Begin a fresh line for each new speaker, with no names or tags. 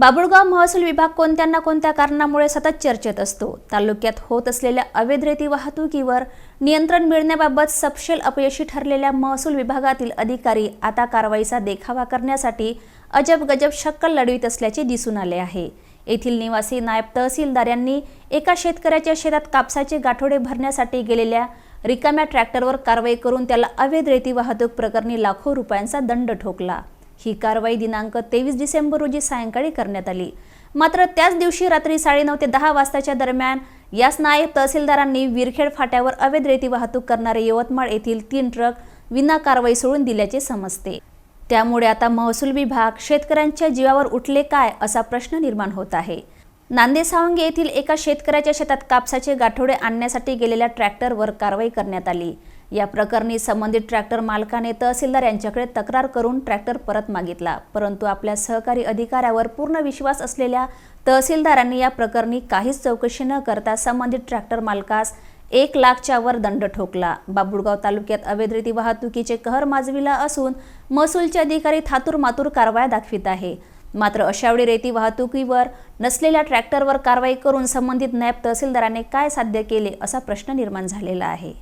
बाबुळगाव महसूल विभाग कोणत्या ना कोणत्या कारणामुळे सतत चर्चेत असतो? तालुक्यात होत असलेल्या अवैध रेती वाहतुकीवर नियंत्रण मिळण्याबाबत सपशेल अपयशी ठरलेल्या महसूल विभागातील अधिकारी आता कारवाईचा देखावा करण्यासाठी अजब गजब शक्कल लढवित असल्याचे दिसून आले आहे. येथील निवासी नायब तहसीलदार यांनी एका शेतकऱ्याच्या शेतात कापसाचे गाठोडे भरण्यासाठी गेलेल्या रिकाम्या ट्रॅक्टरवर कारवाई करून त्याला अवैध रेती वाहतूक प्रकरणी लाखो रुपयांचा दंड ठोकला. ही कारवाई दिनांक तेवीस डिसेंबर रोजी सायंकाळी करण्यात आली. मात्र त्याच दिवशी रात्री साडेनऊ ते दहा वाजताच्या दरम्यान याच नायब तहसीलदारांनी विरखेड फाट्यावर अवैध रेती वाहतूक करणारे यवतमाळ येथील तीन ट्रक विना कारवाई सोडून दिल्याचे समजते. त्यामुळे आता महसूल विभाग शेतकऱ्यांच्या जीवावर उठले काय असा प्रश्न निर्माण होत आहे. नांदे सावंगे येथील एका शेतकऱ्याच्या शेतात कापसाचे गाठोडे आणण्यासाठी गेलेल्या ट्रॅक्टरवर कारवाई करण्यात आली. या प्रकरणी संबंधित ट्रॅक्टर मालकाने तहसीलदार यांच्याकडे तक्रार करून ट्रॅक्टर परत मागितला. परंतु आपल्या सहकारी अधिकाऱ्यावर पूर्ण विश्वास असलेल्या तहसीलदारांनी या प्रकरणी काहीच चौकशी न करता संबंधित ट्रॅक्टर मालकास एक लाखच्या वर दंड ठोकला. बाबुळगाव तालुक्यात अवैध रेती वाहतुकीचे कहर माजविला असून महसूलचे अधिकारी थातूर मातूर कारवाया दाखवित आहे. मात्र अशावेळी रेती वाहतुकीवर नसलेल्या ट्रॅक्टरवर कारवाई करून संबंधित नायब तहसीलदाराने काय साध्य केले असा प्रश्न निर्माण झालेला आहे.